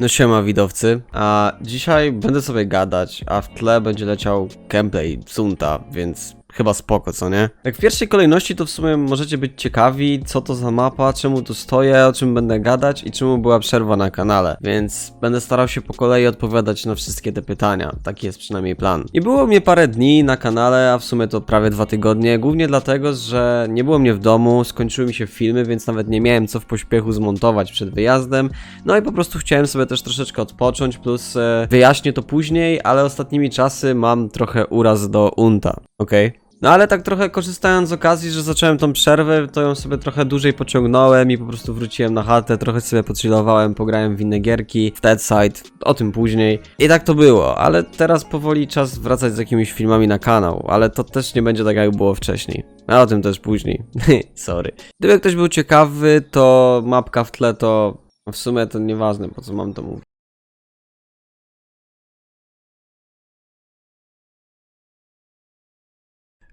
No siema widowcy, a dzisiaj będę sobie gadać, a w tle będzie leciał gameplay Zunta, więc chyba spoko, co nie? Tak w pierwszej kolejności to w sumie możecie być ciekawi, co to za mapa, czemu tu stoję, o czym będę gadać i czemu była przerwa na kanale, więc będę starał się po kolei odpowiadać na wszystkie te pytania, taki jest przynajmniej plan. I było mnie parę dni na kanale, a w sumie to prawie dwa tygodnie, głównie dlatego, że nie było mnie w domu, skończyły mi się filmy, więc nawet nie miałem co w pośpiechu zmontować przed wyjazdem, no i po prostu chciałem sobie też troszeczkę odpocząć, plus e, wyjaśnię to później, ale ostatnimi czasy mam trochę uraz do unta, okej? No ale tak trochę korzystając z okazji, że zacząłem tą przerwę, to ją sobie trochę dłużej pociągnąłem i po prostu wróciłem na chatę, trochę sobie pochillowałem, pograłem w inne gierki, w Dead Side, o tym później. I tak to było, ale teraz powoli czas wracać z jakimiś filmami na kanał, ale to też nie będzie tak jak było wcześniej. A o tym też później. Sorry. Gdyby ktoś był ciekawy, to mapka w tle to w sumie to nieważne, po co mam to mówić.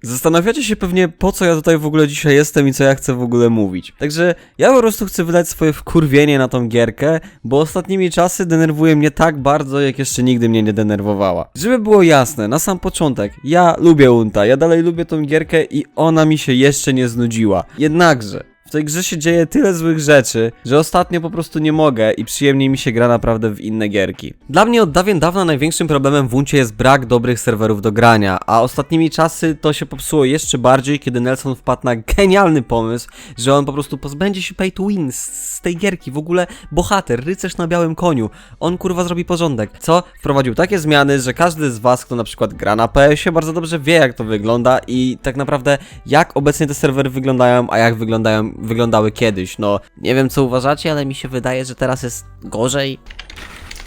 Zastanawiacie się pewnie, po co ja tutaj w ogóle dzisiaj jestem i co ja chcę w ogóle mówić. Także ja po prostu chcę wydać swoje wkurwienie na tą gierkę, bo ostatnimi czasy denerwuje mnie tak bardzo, jak jeszcze nigdy mnie nie denerwowała. Żeby było jasne, na sam początek, ja lubię Unta, ja dalej lubię tą gierkę i ona mi się jeszcze nie znudziła. Jednakże, w tej grze się dzieje tyle złych rzeczy, że ostatnio po prostu nie mogę i przyjemniej mi się gra naprawdę w inne gierki. Dla mnie od dawien dawna największym problemem w Uncie jest brak dobrych serwerów do grania, a ostatnimi czasy to się popsuło jeszcze bardziej, kiedy Nelson wpadł na genialny pomysł, że on po prostu pozbędzie się pay to win z, tej gierki. W ogóle bohater, rycerz na białym koniu, on kurwa zrobi porządek. Co? Wprowadził takie zmiany, że każdy z was, kto na przykład gra na PS-ie, bardzo dobrze wie jak to wygląda i tak naprawdę jak obecnie te serwery wyglądają, a jak wyglądają wyglądały kiedyś. No, nie wiem co uważacie, ale mi się wydaje, że teraz jest gorzej.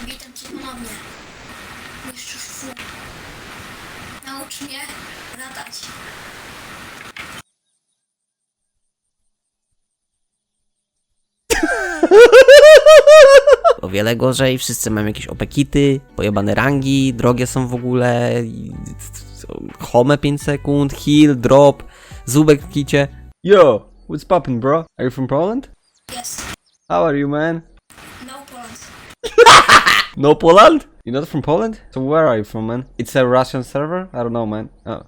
Witam cię ponownie. Mistrz Fu. Naucz mnie latać. O wiele gorzej, wszyscy mają jakieś opekity, pojebane rangi, drogie są w ogóle, i- home 5 sekund, heal, drop, zubek w kicie. Yo, what's poppin' bro? Are you from Poland? Yes. How are you man? No Poland. No Poland? You're not from Poland? So where are you from man? It's a Russian server? I don't know man. Oh.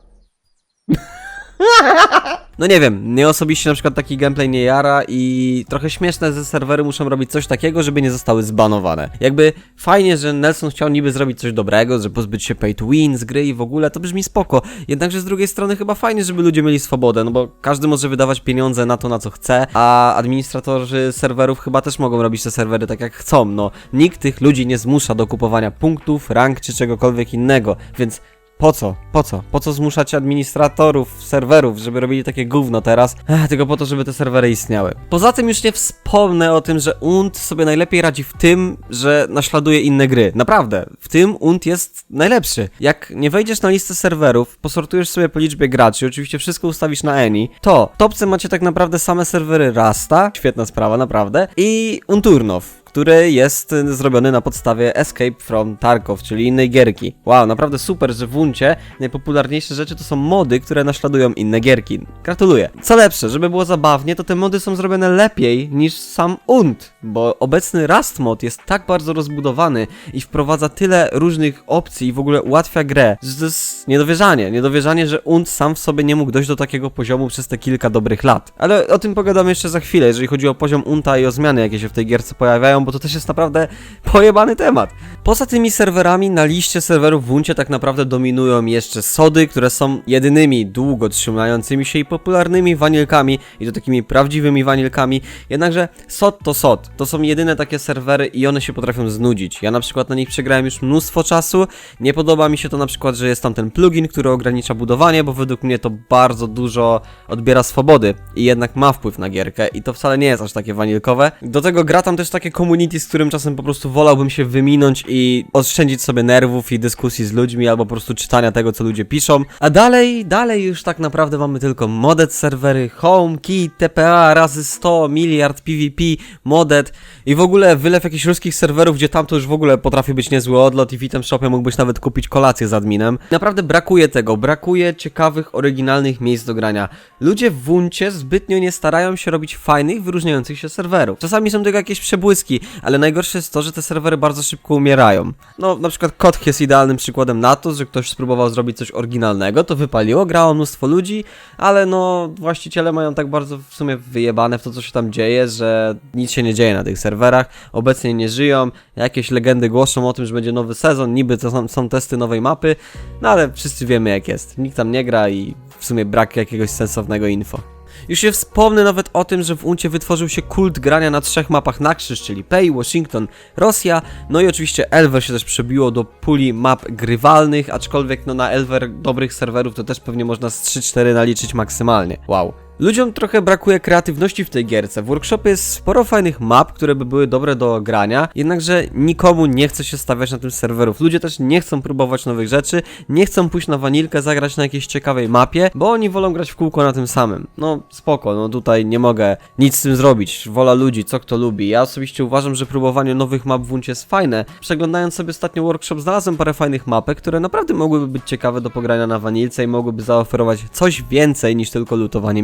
No nie wiem, mnie osobiście na przykład taki gameplay nie jara i trochę śmieszne, że serwery muszą robić coś takiego, żeby nie zostały zbanowane. Jakby fajnie, że Nelson chciał niby zrobić coś dobrego, że pozbyć się pay to win z gry i w ogóle, to brzmi spoko. Jednakże z drugiej strony chyba fajnie, żeby ludzie mieli swobodę, no bo każdy może wydawać pieniądze na to, na co chce, a administratorzy serwerów chyba też mogą robić te serwery tak jak chcą, no. Nikt tych ludzi nie zmusza do kupowania punktów, rank czy czegokolwiek innego, więc po co? Po co? Po co zmuszać administratorów serwerów, żeby robili takie gówno teraz? Ech, tylko po to, żeby te serwery istniały. Poza tym już nie wspomnę o tym, że UNT sobie najlepiej radzi w tym, że naśladuje inne gry. Naprawdę. W tym UNT jest najlepszy. Jak nie wejdziesz na listę serwerów, posortujesz sobie po liczbie graczy, oczywiście wszystko ustawisz na Eni, to w topce macie tak naprawdę same serwery Rasta, świetna sprawa, naprawdę, i Unturnov który jest y, zrobiony na podstawie Escape from Tarkov, czyli innej gierki. Wow, naprawdę super, że w Uncie najpopularniejsze rzeczy to są mody, które naśladują inne gierki. Gratuluję. Co lepsze, żeby było zabawnie, to te mody są zrobione lepiej niż sam Unt, bo obecny Rust mod jest tak bardzo rozbudowany i wprowadza tyle różnych opcji i w ogóle ułatwia grę, że to jest niedowierzanie. Niedowierzanie, że Unt sam w sobie nie mógł dojść do takiego poziomu przez te kilka dobrych lat. Ale o tym pogadamy jeszcze za chwilę, jeżeli chodzi o poziom Unta i o zmiany, jakie się w tej gierce pojawiają, bo to też jest naprawdę pojebany temat. Poza tymi serwerami na liście serwerów w Uncie tak naprawdę dominują jeszcze sody, które są jedynymi długo trzymającymi się i popularnymi wanilkami i to takimi prawdziwymi wanilkami. Jednakże sod to sod. To są jedyne takie serwery i one się potrafią znudzić. Ja na przykład na nich przegrałem już mnóstwo czasu. Nie podoba mi się to na przykład, że jest tam ten plugin, który ogranicza budowanie, bo według mnie to bardzo dużo odbiera swobody i jednak ma wpływ na gierkę i to wcale nie jest aż takie wanilkowe. Do tego gra tam też takie community, z którym czasem po prostu wolałbym się wyminąć i oszczędzić sobie nerwów i dyskusji z ludźmi albo po prostu czytania tego, co ludzie piszą. A dalej, dalej już tak naprawdę mamy tylko modded serwery, home, key, TPA razy 100, miliard PvP, modded i w ogóle wylew jakichś ruskich serwerów, gdzie tam to już w ogóle potrafi być niezły odlot i w item shopie mógłbyś nawet kupić kolację z adminem. Naprawdę brakuje tego, brakuje ciekawych, oryginalnych miejsc do grania. Ludzie w Wuncie zbytnio nie starają się robić fajnych, wyróżniających się serwerów. Czasami są tylko jakieś przebłyski, ale najgorsze jest to, że te serwery bardzo szybko umierają. No, na przykład Koch jest idealnym przykładem na to, że ktoś spróbował zrobić coś oryginalnego, to wypaliło, grało mnóstwo ludzi, ale no, właściciele mają tak bardzo w sumie wyjebane w to, co się tam dzieje, że nic się nie dzieje na tych serwerach, obecnie nie żyją, jakieś legendy głoszą o tym, że będzie nowy sezon, niby to są, są testy nowej mapy, no ale wszyscy wiemy jak jest, nikt tam nie gra i w sumie brak jakiegoś sensownego info. Już nie wspomnę nawet o tym, że w Uncie wytworzył się kult grania na trzech mapach na krzyż, czyli Pay, Washington, Rosja, no i oczywiście Elver się też przebiło do puli map grywalnych, aczkolwiek no na Elver dobrych serwerów to też pewnie można z 3-4 naliczyć maksymalnie. Wow. Ludziom trochę brakuje kreatywności w tej gierce. W workshopie jest sporo fajnych map, które by były dobre do grania, jednakże nikomu nie chce się stawiać na tym serwerów. Ludzie też nie chcą próbować nowych rzeczy, nie chcą pójść na wanilkę, zagrać na jakiejś ciekawej mapie, bo oni wolą grać w kółko na tym samym. No spoko, no tutaj nie mogę nic z tym zrobić. Wola ludzi, co kto lubi. Ja osobiście uważam, że próbowanie nowych map w Uncie jest fajne. Przeglądając sobie ostatnio workshop znalazłem parę fajnych mapek, które naprawdę mogłyby być ciekawe do pogrania na wanilce i mogłyby zaoferować coś więcej niż tylko lutowanie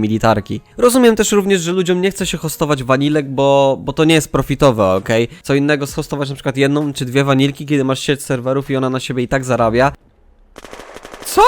Rozumiem też również, że ludziom nie chce się hostować wanilek, bo, bo to nie jest profitowe, ok? Co innego schostować na przykład jedną czy dwie wanilki, kiedy masz sieć serwerów i ona na siebie i tak zarabia. Co?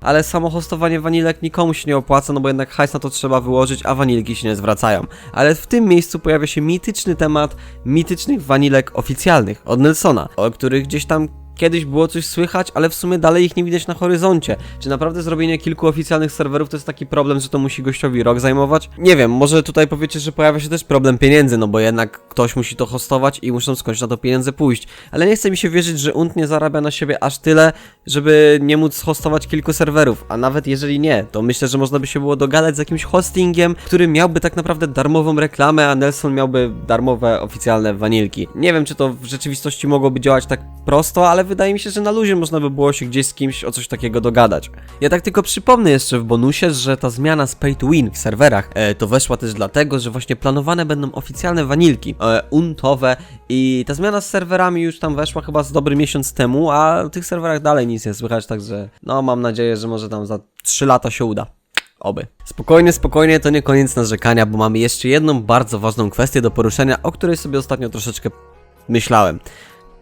Ale samo hostowanie wanilek nikomu się nie opłaca, no bo jednak hajs na to trzeba wyłożyć, a wanilki się nie zwracają. Ale w tym miejscu pojawia się mityczny temat mitycznych wanilek oficjalnych od Nelsona, o których gdzieś tam kiedyś było coś słychać, ale w sumie dalej ich nie widać na horyzoncie. Czy naprawdę zrobienie kilku oficjalnych serwerów to jest taki problem, że to musi gościowi rok zajmować? Nie wiem, może tutaj powiecie, że pojawia się też problem pieniędzy, no bo jednak ktoś musi to hostować i muszą skądś na to pieniądze pójść. Ale nie chce mi się wierzyć, że Unt nie zarabia na siebie aż tyle, żeby nie móc hostować kilku serwerów. A nawet jeżeli nie, to myślę, że można by się było dogadać z jakimś hostingiem, który miałby tak naprawdę darmową reklamę, a Nelson miałby darmowe oficjalne wanilki. Nie wiem, czy to w rzeczywistości mogłoby działać tak prosto, ale wydaje mi się, że na luzie można by było się gdzieś z kimś o coś takiego dogadać. Ja tak tylko przypomnę jeszcze w bonusie, że ta zmiana z pay to win w serwerach e, to weszła też dlatego, że właśnie planowane będą oficjalne wanilki e, untowe i ta zmiana z serwerami już tam weszła chyba z dobry miesiąc temu, a w tych serwerach dalej nic nie słychać, także no mam nadzieję, że może tam za 3 lata się uda. Oby. Spokojnie, spokojnie, to nie koniec narzekania, bo mamy jeszcze jedną bardzo ważną kwestię do poruszenia, o której sobie ostatnio troszeczkę myślałem.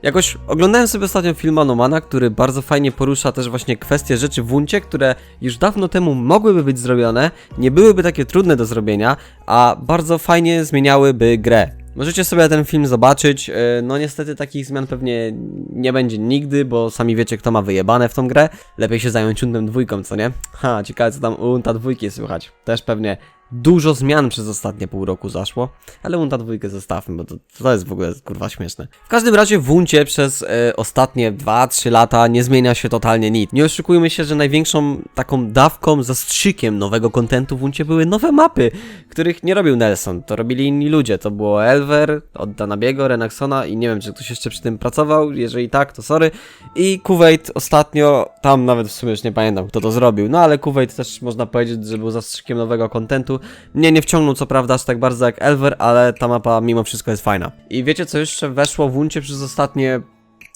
Jakoś oglądałem sobie ostatnio film Anomana, który bardzo fajnie porusza też właśnie kwestie rzeczy w Uncie, które już dawno temu mogłyby być zrobione, nie byłyby takie trudne do zrobienia, a bardzo fajnie zmieniałyby grę. Możecie sobie ten film zobaczyć. e, No niestety takich zmian pewnie nie będzie nigdy, bo sami wiecie kto ma wyjebane w tą grę. Lepiej się zająć Untem dwójką, co nie? Ha, ciekawe co tam u Unta dwójki słychać. Też pewnie dużo zmian przez ostatnie pół roku zaszło, ale Unta dwójkę zostawmy, bo to, to jest w ogóle kurwa śmieszne. W każdym razie w Uncie przez e, ostatnie 2-3 lata nie zmienia się totalnie nic. Nie oszukujmy się, że największą taką dawką, zastrzykiem nowego kontentu w Uncie były nowe mapy, których nie robił Nelson, to robili inni ludzie. To było Elver, od Danabiego, Renaxona i nie wiem, czy ktoś jeszcze przy tym pracował, jeżeli tak, to sorry. I Kuwait ostatnio, tam nawet w sumie już nie pamiętam, kto to zrobił, no ale Kuwait też można powiedzieć, że był zastrzykiem nowego kontentu. Mnie nie wciągnął co prawda aż tak bardzo jak Elver, ale ta mapa mimo wszystko jest fajna. I wiecie co jeszcze weszło w Uncie przez ostatnie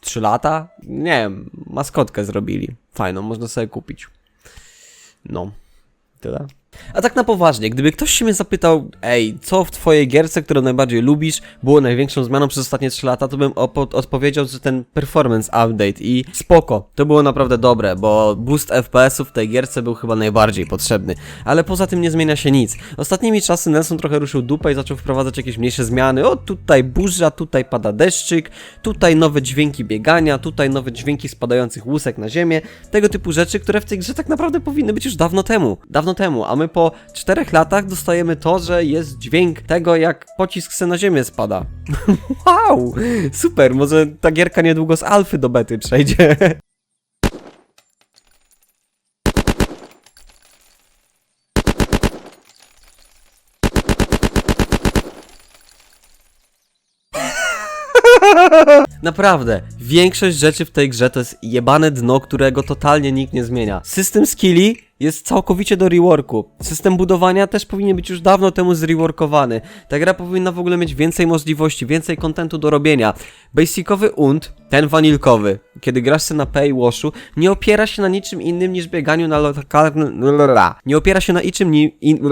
3 lata? Nie wiem, maskotkę zrobili. Fajną, można sobie kupić. No, tyle. A tak na poważnie, gdyby ktoś się mnie zapytał, ej, co w twojej gierce, którą najbardziej lubisz, było największą zmianą przez ostatnie 3 lata, to bym odpowiedział, że ten performance update i spoko, to było naprawdę dobre, bo boost FPS-ów w tej gierce był chyba najbardziej potrzebny, ale poza tym nie zmienia się nic. Ostatnimi czasy Nelson trochę ruszył dupę i zaczął wprowadzać jakieś mniejsze zmiany, o tutaj burza, tutaj pada deszczyk, tutaj nowe dźwięki biegania, tutaj nowe dźwięki spadających łusek na ziemię, tego typu rzeczy, które w tej grze tak naprawdę powinny być już dawno temu, dawno temu, a po czterech latach dostajemy to, że jest dźwięk tego, jak pocisk se na ziemię spada. wow! Super, może ta gierka niedługo z alfy do bety przejdzie. Naprawdę, większość rzeczy w tej grze to jest jebane dno, którego totalnie nikt nie zmienia. System skilli jest całkowicie do reworku. System budowania też powinien być już dawno temu zreworkowany. Ta gra powinna w ogóle mieć więcej możliwości, więcej kontentu do robienia. Basicowy unt, ten wanilkowy, kiedy grasz się na paywashu, nie opiera się na niczym innym niż bieganiu na lokalnym... Nie opiera się na niczym ni... In...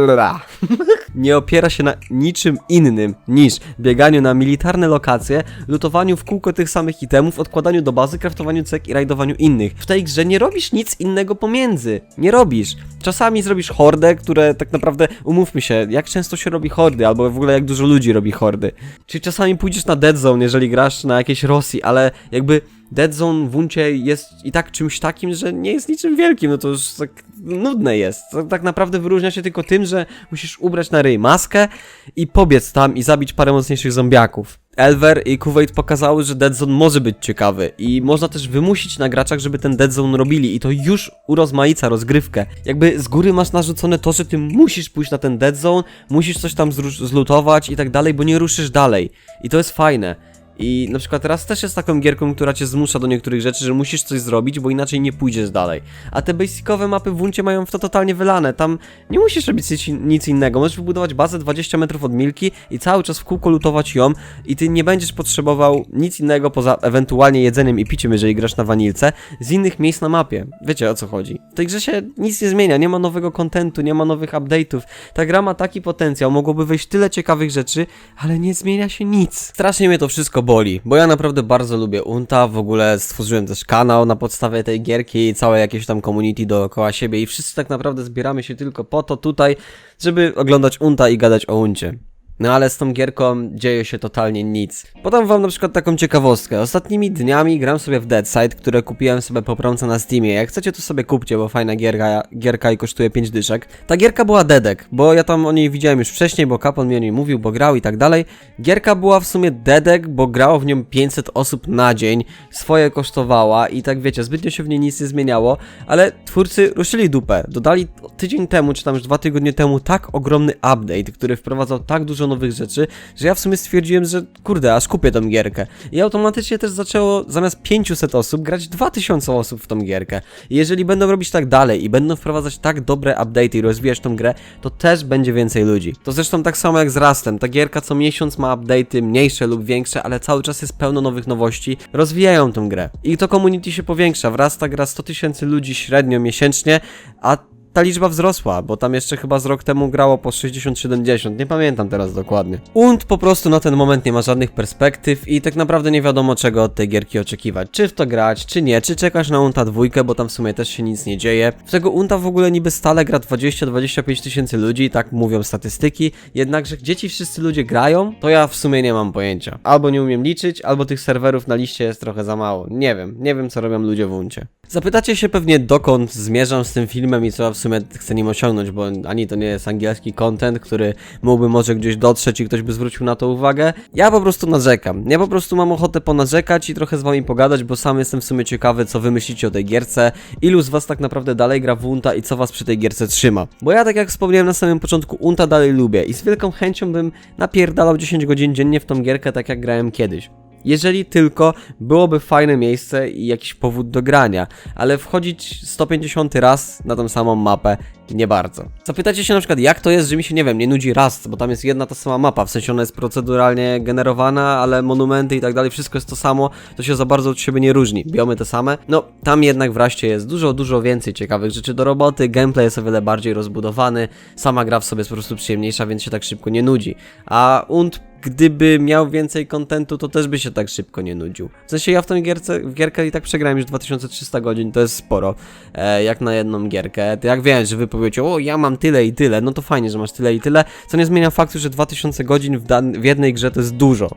nie opiera się na niczym innym niż bieganiu na militarne lokacje, lutowaniu w kółko tych samych itemów, odkładaniu do bazy, kraftowaniu cek i rajdowaniu innych. W tej grze nie robisz nic innego pomiędzy. Nie robisz. Czasami zrobisz hordę, które tak naprawdę, umówmy się, jak często się robi hordy, albo w ogóle jak dużo ludzi robi hordy. Czyli czasami pójdziesz na dead zone, jeżeli grasz na jakiejś Rosji, ale jakby Dead Zone w Uncie jest i tak czymś takim, że nie jest niczym wielkim, no to już tak nudne jest. Tak naprawdę wyróżnia się tylko tym, że musisz ubrać na ryj maskę i pobiec tam i zabić parę mocniejszych zombiaków. Elver i Kuwait pokazały, że Dead Zone może być ciekawy i można też wymusić na graczach, żeby ten Dead Zone robili i to już urozmaica rozgrywkę. Jakby z góry masz narzucone to, że ty musisz pójść na ten Dead Zone, musisz coś tam zlutować i tak dalej, bo nie ruszysz dalej. I to jest fajne. I na przykład teraz też jest taką gierką, która cię zmusza do niektórych rzeczy, że musisz coś zrobić, bo inaczej nie pójdziesz dalej. A te basicowe mapy w Uncie mają w to totalnie wylane. Tam nie musisz robić nic, innego. Możesz wybudować bazę 20 metrów od Milki i cały czas w kółko lutować ją i ty nie będziesz potrzebował nic innego poza ewentualnie jedzeniem i piciem, jeżeli grasz na wanilce, z innych miejsc na mapie. Wiecie o co chodzi. W tej grze się nic nie zmienia, nie ma nowego kontentu, nie ma nowych update'ów. Ta gra ma taki potencjał, mogłoby wyjść tyle ciekawych rzeczy, ale nie zmienia się nic. Strasznie mnie to wszystko boli, bo ja naprawdę bardzo lubię Unta, w ogóle stworzyłem też kanał na podstawie tej gierki i całe jakieś tam community dookoła siebie i wszyscy tak naprawdę zbieramy się tylko po to tutaj, żeby oglądać Unta i gadać o Uncie. No ale z tą gierką dzieje się totalnie nic. Podam wam na przykład taką ciekawostkę. Ostatnimi dniami gram sobie w Deadside, które kupiłem sobie po promce na Steamie. Jak chcecie to sobie kupcie, bo fajna gierka, gierka i kosztuje 5 dyszek. Ta gierka była dedek, bo ja tam o niej widziałem już wcześniej, bo Kapon mi o niej mówił, bo grał i tak dalej. Gierka była w sumie dedek, bo grało w nią 500 osób na dzień, swoje kosztowała i tak wiecie, zbytnio się w niej nic nie zmieniało, ale twórcy ruszyli dupę. Dodali tydzień temu, czy tam już dwa tygodnie temu tak ogromny update, który wprowadzał tak dużo nowych rzeczy, że ja w sumie stwierdziłem, że kurde, aż kupię tą gierkę. I automatycznie też zaczęło zamiast 500 osób grać 2000 osób w tą gierkę. I jeżeli będą robić tak dalej i będą wprowadzać tak dobre update i rozwijać tą grę, to też będzie więcej ludzi. To zresztą tak samo jak z Rastem. Ta gierka co miesiąc ma update'y mniejsze lub większe, ale cały czas jest pełno nowych nowości. Rozwijają tą grę. I to community się powiększa. W Rasta gra 100 tysięcy ludzi średnio miesięcznie, a ta liczba wzrosła, bo tam jeszcze chyba z rok temu grało po 60-70, nie pamiętam teraz dokładnie. Und po prostu na ten moment nie ma żadnych perspektyw i tak naprawdę nie wiadomo czego od tej gierki oczekiwać. Czy w to grać, czy nie, czy czekasz na Unta dwójkę, bo tam w sumie też się nic nie dzieje. W tego Unta w ogóle niby stale gra 20-25 tysięcy ludzi, tak mówią statystyki, jednakże gdzie ci wszyscy ludzie grają, to ja w sumie nie mam pojęcia. Albo nie umiem liczyć, albo tych serwerów na liście jest trochę za mało. Nie wiem, nie wiem co robią ludzie w Uncie. Zapytacie się pewnie dokąd zmierzam z tym filmem i co ja w sumie chcę nim osiągnąć, bo ani to nie jest angielski content, który mógłby może gdzieś dotrzeć i ktoś by zwrócił na to uwagę. Ja po prostu narzekam. Ja po prostu mam ochotę ponarzekać i trochę z wami pogadać, bo sam jestem w sumie ciekawy, co wy myślicie o tej gierce, ilu z was tak naprawdę dalej gra w Unta i co was przy tej gierce trzyma. Bo ja tak jak wspomniałem na samym początku, Unta dalej lubię i z wielką chęcią bym napierdalał 10 godzin dziennie w tą gierkę tak jak grałem kiedyś. Jeżeli tylko byłoby fajne miejsce i jakiś powód do grania, ale wchodzić 150 raz na tą samą mapę nie bardzo. Zapytacie się na przykład, jak to jest, że mi się, nie wiem, nie nudzi Rust, bo tam jest jedna ta sama mapa, w sensie ona jest proceduralnie generowana, ale monumenty i tak dalej, wszystko jest to samo, to się za bardzo od siebie nie różni. Biomy te same. No, tam jednak w Raście jest dużo, dużo więcej ciekawych rzeczy do roboty, gameplay jest o wiele bardziej rozbudowany, sama gra w sobie jest po prostu przyjemniejsza, więc się tak szybko nie nudzi. A Unt gdyby miał więcej kontentu, to też by się tak szybko nie nudził. W sensie ja w tę gierce, w gierkę i tak przegrałem już 2300 godzin, to jest sporo, e, jak na jedną gierkę. Jak wiem, że wy powiecie, o ja mam tyle i tyle, no to fajnie, że masz tyle i tyle, co nie zmienia faktu, że 2000 godzin w, w jednej grze to jest dużo.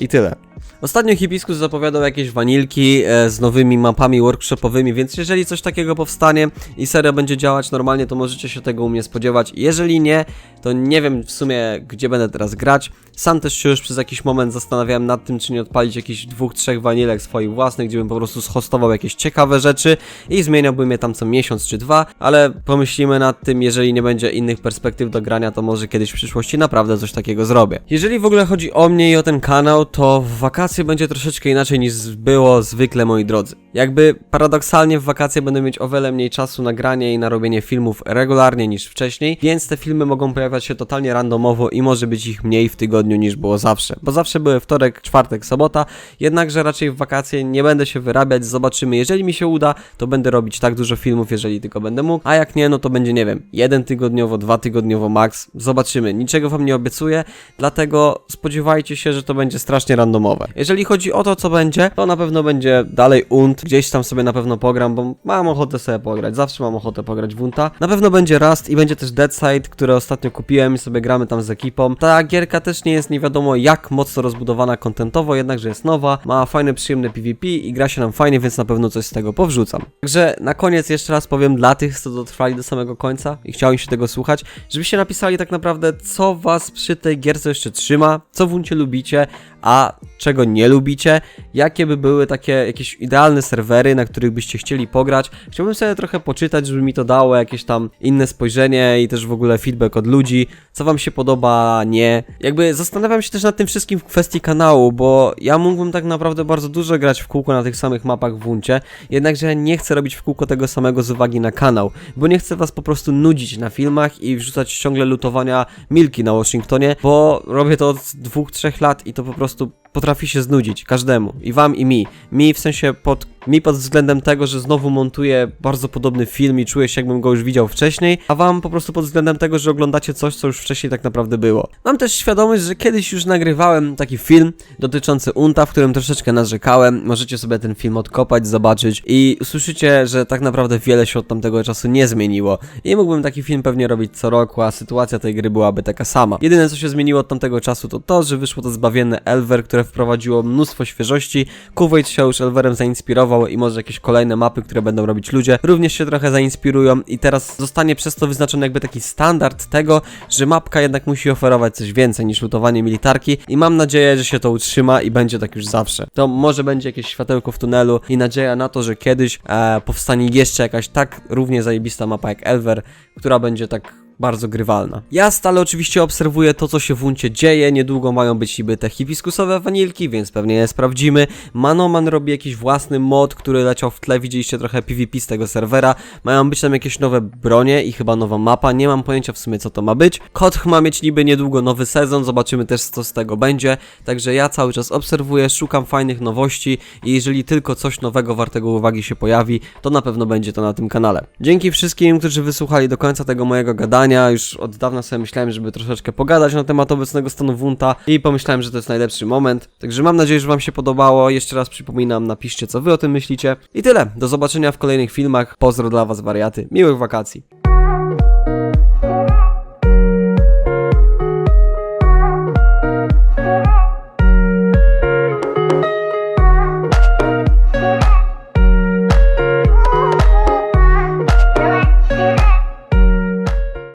I tyle. Ostatnio Hibiskus zapowiadał jakieś wanilki e, z nowymi mapami workshopowymi, więc jeżeli coś takiego powstanie i seria będzie działać normalnie, to możecie się tego u mnie spodziewać. Jeżeli nie, to nie wiem w sumie, gdzie będę teraz grać. Sam też się już przez jakiś moment zastanawiałem nad tym, czy nie odpalić jakichś dwóch, trzech wanilek swoich własnych, gdzie bym po prostu schostował jakieś ciekawe rzeczy i zmieniałbym je tam co miesiąc czy dwa, ale pomyślimy nad tym, jeżeli nie będzie innych perspektyw do grania, to może kiedyś w przyszłości naprawdę coś takiego zrobię. Jeżeli w ogóle chodzi o mnie i o ten kanał, to w wakacje będzie troszeczkę inaczej niż było zwykle, moi drodzy. Jakby paradoksalnie w wakacje będę mieć o wiele mniej czasu na granie i na robienie filmów regularnie niż wcześniej, więc te filmy mogą pojawiać się totalnie randomowo i może być ich mniej w tygodniu niż było zawsze. Bo zawsze były wtorek, czwartek, sobota, jednakże raczej w wakacje nie będę się wyrabiać, zobaczymy. Jeżeli mi się uda, to będę robić tak dużo filmów, jeżeli tylko będę mógł, a jak nie, no to będzie, nie wiem, jeden tygodniowo, dwa tygodniowo max. Zobaczymy. Niczego wam nie obiecuję, dlatego spodziewajcie się, że to będzie strasznie randomowe. Jeżeli chodzi o to, co będzie, to na pewno będzie dalej Unt, gdzieś tam sobie na pewno pogram, bo mam ochotę sobie pograć, zawsze mam ochotę pograć w Unta. Na pewno będzie Rust i będzie też Deadside, które ostatnio kupiłem i sobie gramy tam z ekipą. Ta gierka też nie jest nie wiadomo jak mocno rozbudowana kontentowo, jednakże jest nowa, ma fajne, przyjemne PvP i gra się nam fajnie, więc na pewno coś z tego powrzucam. Także na koniec jeszcze raz powiem dla tych, co dotrwali do samego końca i chciałem się tego słuchać, żebyście napisali tak naprawdę, co was przy tej gierce jeszcze trzyma, co w Uncie lubicie, a czego nie lubicie, jakie by były takie jakieś idealne serwery, na których byście chcieli pograć. Chciałbym sobie trochę poczytać, żeby mi to dało jakieś tam inne spojrzenie i też w ogóle feedback od ludzi, co wam się podoba, nie. Jakby zastanawiam się też nad tym wszystkim w kwestii kanału, bo ja mógłbym tak naprawdę bardzo dużo grać w kółko na tych samych mapach w Uncie, jednakże nie chcę robić w kółko tego samego z uwagi na kanał, bo nie chcę was po prostu nudzić na filmach i wrzucać ciągle lutowania Milki na Washingtonie, bo robię to od dwóch, trzech lat i to po prostu potrafi się znudzić każdemu i wam i mi. Mi w sensie pod, mi pod względem tego, że znowu montuję bardzo podobny film i czuję się jakbym go już widział wcześniej, a wam po prostu pod względem tego, że oglądacie coś, co już wcześniej tak naprawdę było. Mam też świadomość, że kiedyś już nagrywałem taki film dotyczący Unta, w którym troszeczkę narzekałem. Możecie sobie ten film odkopać, zobaczyć i usłyszycie, że tak naprawdę wiele się od tamtego czasu nie zmieniło. I mógłbym taki film pewnie robić co roku, a sytuacja tej gry byłaby taka sama. Jedyne co się zmieniło od tamtego czasu to to, że wyszło to zbawienne Elver, które wprowadziło mnóstwo świeżości. Kuwait się już Elverem zainspirował i może jakieś kolejne mapy, które będą robić ludzie, również się trochę zainspirują i teraz zostanie przez to wyznaczony jakby taki standard tego, że mapka jednak musi oferować coś więcej niż lutowanie militarki i mam nadzieję, że się to utrzyma i będzie tak już zawsze. To może będzie jakieś światełko w tunelu i nadzieja na to, że kiedyś e, powstanie jeszcze jakaś tak równie zajebista mapa jak Elver, która będzie tak bardzo grywalna. Ja stale oczywiście obserwuję to, co się w Uncie dzieje. Niedługo mają być niby te hibiskusowe wanilki, więc pewnie je sprawdzimy. Manoman robi jakiś własny mod, który leciał w tle. Widzieliście trochę PvP z tego serwera. Mają być tam jakieś nowe bronie i chyba nowa mapa. Nie mam pojęcia w sumie, co to ma być. Koth ma mieć niby niedługo nowy sezon. Zobaczymy też, co z tego będzie. Także ja cały czas obserwuję, szukam fajnych nowości i jeżeli tylko coś nowego wartego uwagi się pojawi, to na pewno będzie to na tym kanale. Dzięki wszystkim, którzy wysłuchali do końca tego mojego gadania. Już od dawna sobie myślałem, żeby troszeczkę pogadać na temat obecnego stanu Wunta i pomyślałem, że to jest najlepszy moment. Także mam nadzieję, że Wam się podobało. Jeszcze raz przypominam, napiszcie, co Wy o tym myślicie. I tyle. Do zobaczenia w kolejnych filmach. Pozdro dla Was, wariaty. Miłych wakacji.